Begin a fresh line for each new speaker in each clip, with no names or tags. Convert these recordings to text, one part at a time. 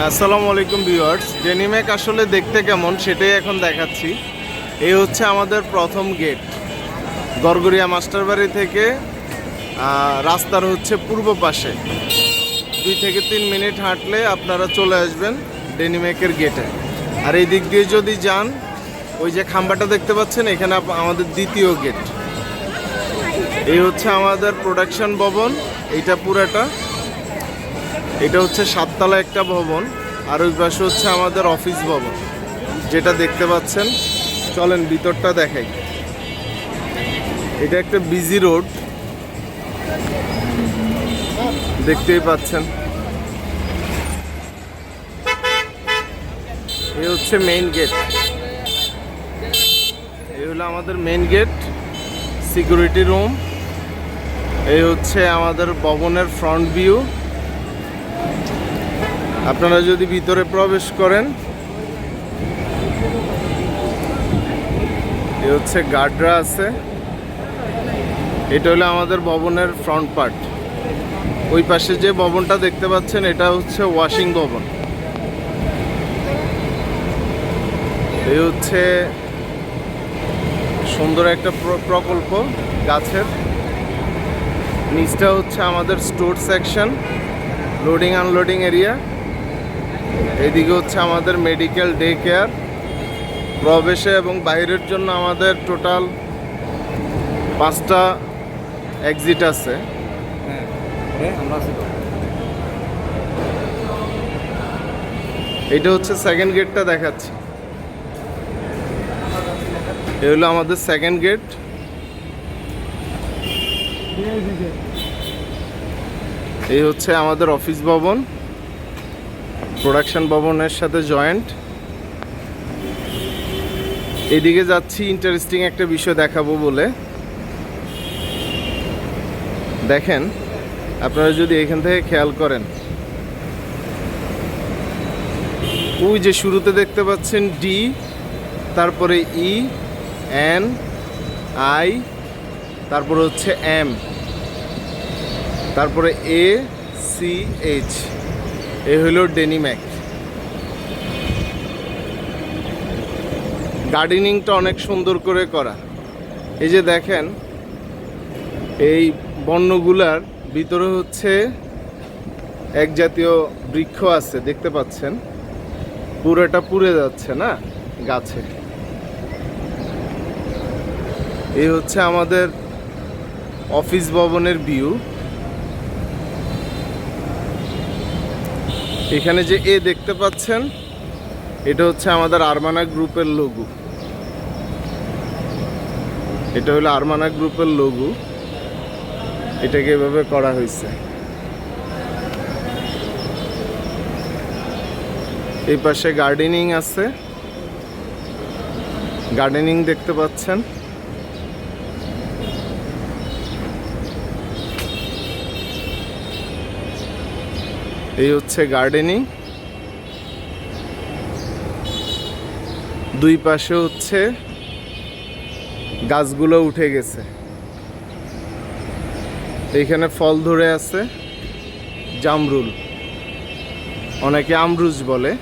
আসসালামু আলাইকুম ভিউয়ার্স। ডেনিমেক আসলে দেখতে কেমন সেটাই এখন দেখাচ্ছি। এই হচ্ছে আমাদের প্রথম গেট। গড়গড়িয়া মাস্টারবাড়ি থেকে রাস্তার হচ্ছে পূর্ব পাশে। দুই থেকে তিন মিনিট হাঁটলে আপনারা চলে আসবেন ডেনিমেকের গেটে। আর এই দিক দিয়ে যদি যান, ওই যে খাম্বাটা দেখতে পাচ্ছেন, এখানে আমাদের দ্বিতীয় গেট। এই হচ্ছে আমাদের প্রোডাকশন ভবন, এইটা পুরাটা। এটা হচ্ছে সাততলা একটা ভবন, আর ওই পাশে হচ্ছে আমাদের অফিস ভবন। যেটা দেখতে পাচ্ছেন, চলেন ভিতরটা দেখাই। এটা একটা বিজি রোড দেখতেই পাচ্ছেন। এই হচ্ছে মেইন গেট এই হলো আমাদের মেইন গেট সিকিউরিটি রুম এই হচ্ছে আমাদের ভবনের ফ্রন্ট ভিউ আপনারা যদি ভিতরে প্রবেশ করেন, এ হচ্ছে গার্ডরা আছে। এটা হলো আমাদের ভবনের ফ্রন্ট পার্ট ওই পাশে যে ভবনটা দেখতে পাচ্ছেন, এটা হচ্ছে ওয়াশিং ভবন। এই হচ্ছে সুন্দর একটা প্র- প্রকল্প গাছের। নিচটা হচ্ছে আমাদের store section loading unloading area এদিকে হচ্ছে আমাদের মেডিকেল ডে কেয়ার প্রবেশে এবং বাইরের জন্য আমাদের টোটাল পাঁচটা এক্সিট আছে। এটা হচ্ছে সেকেন্ড গেটটা দেখাচ্ছি। এ হলো আমাদের সেকেন্ড গেট এই হচ্ছে আমাদের অফিস ভবন। প্রোডাকশন ভবনের সাথে জয়েন্ট এদিকে যাচ্ছি ইন্টারেস্টিং একটা বিষয় দেখাবো বলে। দেখেন, আপনারা যদি এখান থেকে খেয়াল করেন। ওই যে শুরুতে দেখতে পাচ্ছেন ডি তারপরে ই এন আই তারপরে হচ্ছে এম তারপরে এ সি এইচ এ হলো ডেনিম্যাক। গার্ডেনিংটা অনেক সুন্দর করে করা। এই যে দেখেন, এই বন্যগুলার ভিতরে হচ্ছে এক জাতীয় বৃক্ষ আছে, দেখতে পাচ্ছেন? পুরোটা পুড়ে যাচ্ছে না গাছে? এই হচ্ছে আমাদের অফিস ভবনের ভিউ। এখানে যে এ দেখতে পাচ্ছেন, এটা হচ্ছে আমাদের আরমানা গ্রুপের লঘু। এটা হলো আরমানা গ্রুপের লঘু। এটাকে এভাবে করা হয়েছে। এই পাশে গার্ডেনিং আছে। গার্ডেনিং দেখতে পাচ্ছেন। এই হচ্ছে গার্ডেনিং। দুই পাশে হচ্ছে গাছগুলো উঠে গেছে। এইখানে ফল ধরে আছে, জামরুল। অনেকে আমরুজ বলে।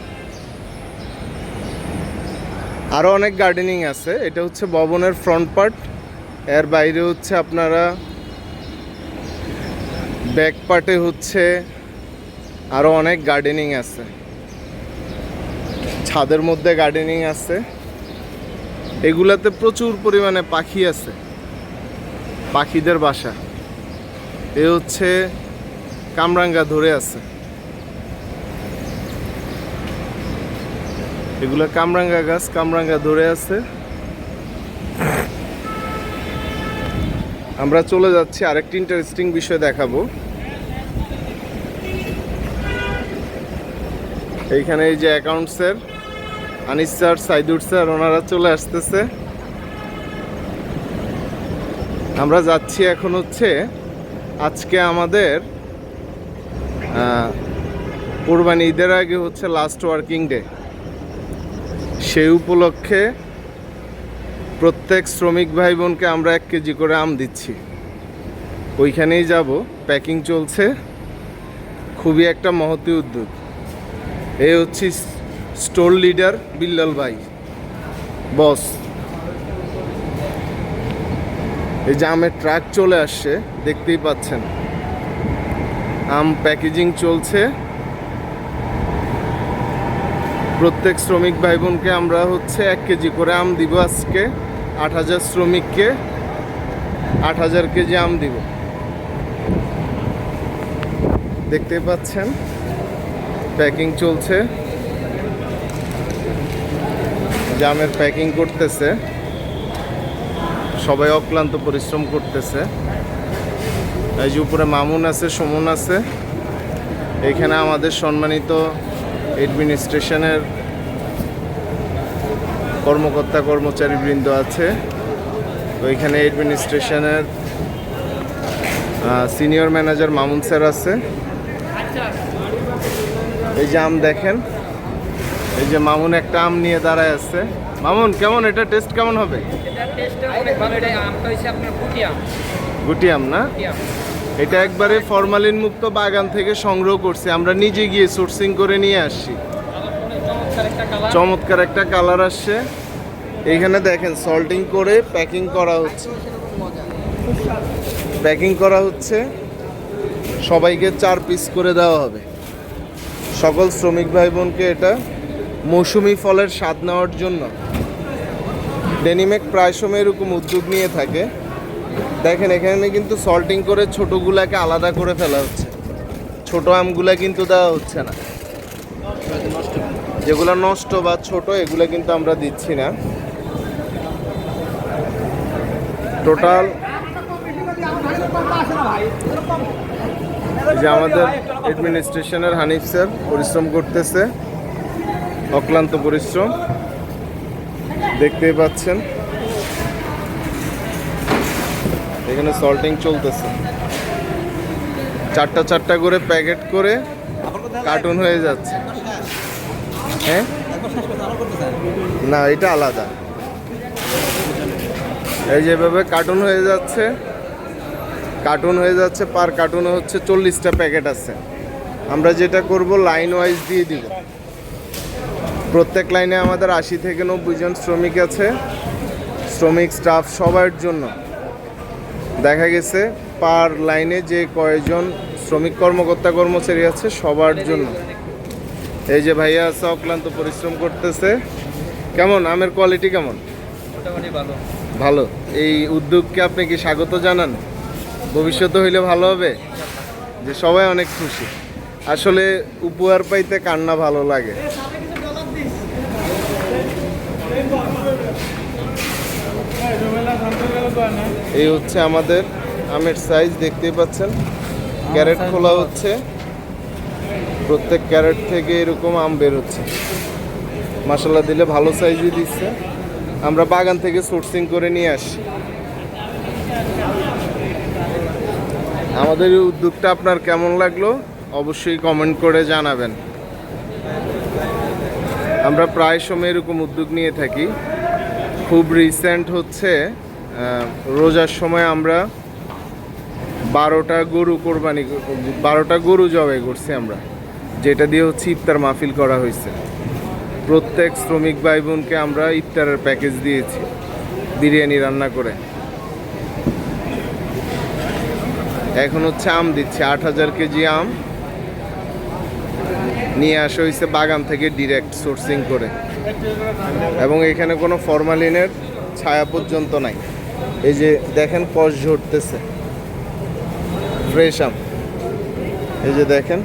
আরও অনেক গার্ডেনিং আছে, এটা হচ্ছে ভবনের ফ্রন্ট পার্ট। এর বাইরে হচ্ছে আপনারা ব্যাক পার্টে হচ্ছে আরও অনেক গার্ডেনিং আছে। ছাদের মধ্যে গার্ডেনিং আছে। এগুলাতে প্রচুর পরিমাণে পাখি আছে। পাখিদের বাসা। এ হচ্ছে কামরাঙ্গা ধরে আছে। এগুলো কামরাঙ্গা গাছ, কামরাঙ্গা ধরে আছে। আমরা চলে যাচ্ছি আরেকটি ইন্টারেস্টিং বিষয় দেখাবো। এইখানে এই যে অ্যাকাউন্টসের আনিস স্যার, সাইদুর স্যার, ওনারা চলে আসতেছে। আমরা যাচ্ছি এখন হচ্ছে আজকে আমাদের কোরবানি ঈদের আগে হচ্ছে লাস্ট ওয়ার্কিং ডে সেই উপলক্ষে প্রত্যেক শ্রমিক ভাই বোনকে আমরা এক কেজি করে আম দিচ্ছি। ওইখানেই যাব প্যাকিং চলছে। খুবই একটা মহতি উদ্যোগ। এই হচ্ছে স্টোর লিডার বিল্লাল ভাই, বস। এই যে আমের ট্রাক চলে আসছে, দেখতেই পাচ্ছেন। আম প্যাকেজিং চলছে। প্রত্যেক শ্রমিক ভাই বোনকে আমরা হচ্ছে এক কেজি করে আম দিব আজকে। আট হাজার শ্রমিককে আট হাজার কেজি আম দিব। দেখতে পাচ্ছেন? প্যাকিং চলছে। জামের প্যাকিং করতেছে। সবাই অক্লান্ত পরিশ্রম করতেছে। এই যে উপরে মামুন আছে, সুমন আছে। এখানে আমাদের সম্মানিত অ্যাডমিনিস্ট্রেশনের কর্মকর্তা কর্মচারী বৃন্দ আছে। তো এখানে অ্যাডমিনিস্ট্রেশনের সিনিয়র ম্যানেজার মামুন স্যার আছে। এই যে আম দেখেন। এই যে মামুন একটা আম নিয়ে দাঁড়ায় আছে। মামুন কেমন? এটা টেস্ট কেমন হবে?
গুটি আম।
না? এটা একবারে ফরমালিন মুক্ত বাগান থেকে সংগ্রহ করছি। আমরা নিজে গিয়ে সোর্সিং করে নিয়ে আসছি।
চমৎকার একটা কালার
চমৎকার একটা কালার আসছে। এইখানে দেখেন সল্টিং করে প্যাকিং করা হচ্ছে। প্যাকিং করা হচ্ছে। সবাইকে চার পিস করে দেওয়া হবে। সকল শ্রমিক ভাই বোনকে এটা মৌসুমি ফলের স্বাদ নেওয়ার জন্য। ডেনিমেক প্রায় সময় এরকম উদ্যোগ নিয়ে থাকে। দেখেন, এখানে কিন্তু সল্টিং করে ছোটোগুলাকে আলাদা করে ফেলা হচ্ছে। ছোট আমগুলা কিন্তু দেওয়া হচ্ছে না। যেগুলো নষ্ট বা ছোট, এগুলো কিন্তু আমরা দিচ্ছি না। টোটাল যে আমাদের অ্যাডমিনিস্ট্রেশনের হানিফ স্যার পরিশ্রম করতেছে, অক্লান্ত পরিশ্রম। দেখতেই পাচ্ছেন। এখানে সল্টিং চলতেছে। চারটা চারটা করে প্যাকেট করে কার্টুন হয়ে যাচ্ছে। হ্যাঁ? না, এটা আলাদা। এই যেভাবে কার্টুন হয়ে যাচ্ছে। কার্টুন হয়ে যাচ্ছে পার কার্টুনে হচ্ছে চল্লিশটা প্যাকেট আছে। আমরা যেটা করব লাইন ওয়াইজ দিয়ে দিব। প্রত্যেক লাইনে আমাদের আশি থেকে নব্বই জন শ্রমিক আছে। শ্রমিক স্টাফ সবার জন্য। দেখা গেছে পার লাইনে যে কয়জন শ্রমিক কর্মকর্তা কর্মচারী আছে সবার জন্য। এই যে ভাইয়া আছে অক্লান্ত পরিশ্রম করতেছে। কেমন? আমের কোয়ালিটি কেমন?
ভালো।
ভালো। এই উদ্যোগকে আপনি কি স্বাগত জানান? ভবিষ্যতে হইলে ভালো হবে? যে সবাই অনেক খুশি। আসলে উপহার পাইতে কান্না ভালো লাগে। এই হচ্ছে আমাদের আমের সাইজ দেখতেই পাচ্ছেন? ক্যারেট খোলা হচ্ছে। প্রত্যেক ক্যারেট থেকে এরকম আম বের হচ্ছে। মশলা দিলে ভালো সাইজই দিচ্ছে। আমরা বাগান থেকে সোর্সিং করে নিয়ে আসি। আমাদের এই উদ্যোগটা আপনার কেমন লাগল? অবশ্যই কমেন্ট করে জানাবেন। আমরা প্রায় সময় এরকম উদ্যোগ নিয়ে থাকি। খুব রিসেন্ট হচ্ছে রোজার সময় আমরা বারোটা গরু কোরবানি, বারোটা গরু জবাই করছি আমরা। যেটা দিয়ে হচ্ছে ইফতার মাহফিল করা হয়েছে। প্রত্যেক শ্রমিক ভাই বোনকে আমরা ইফতারের প্যাকেজ দিয়েছি, বিরিয়ানি রান্না করে। এখন হচ্ছে আম দিচ্ছে, আট হাজার কেজি আম। নিয়ে আসা হয়েছে বাগান থেকে ডিরেক্ট সোর্সিং করে। এবং এখানে কোনো ফরমালিনের ছায়া পর্যন্ত নাই। এই যে দেখেন কষ ঝরতেছে। ফ্রেশ আম। এই যে দেখেন,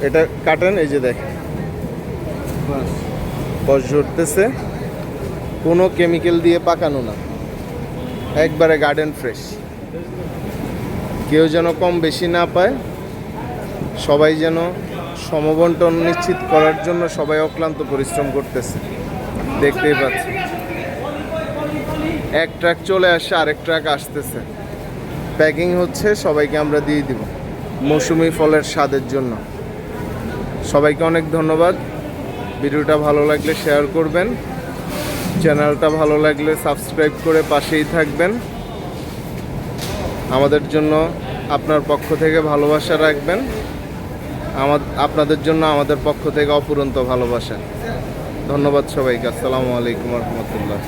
এটা কাটেন, এই যে দেখেন। কষ ঝরতেছে। কোনো কেমিক্যাল দিয়ে পাকানো না। একবারে গার্ডেন ফ্রেশ কেউ যেন কম বেশি না পায়। সবাই যেন সমবন্টন নিশ্চিত করার জন্য সবাই অক্লান্ত পরিশ্রম করতেছে। দেখতেই পাচ্ছি। এক ট্রাক চলে আসছে আরেক ট্রাক আসতেছে। প্যাকিং হচ্ছে, সবাইকে আমরা দিয়ে দিব। মৌসুমি ফলের স্বাদের জন্য। সবাইকে অনেক ধন্যবাদ। ভিডিওটা ভালো লাগলে শেয়ার করবেন। চ্যানেলটা ভালো লাগলে সাবস্ক্রাইব করে পাশেই থাকবেন। আমাদের জন্য আপনার পক্ষ থেকে ভালোবাসা রাখবেন। আমার, আপনাদের জন্য আমাদের পক্ষ থেকে অপুরন্ত ভালোবাসা। ধন্যবাদ সবাইকে। আসসালামু আলাইকুম রহমতুল্লাহ।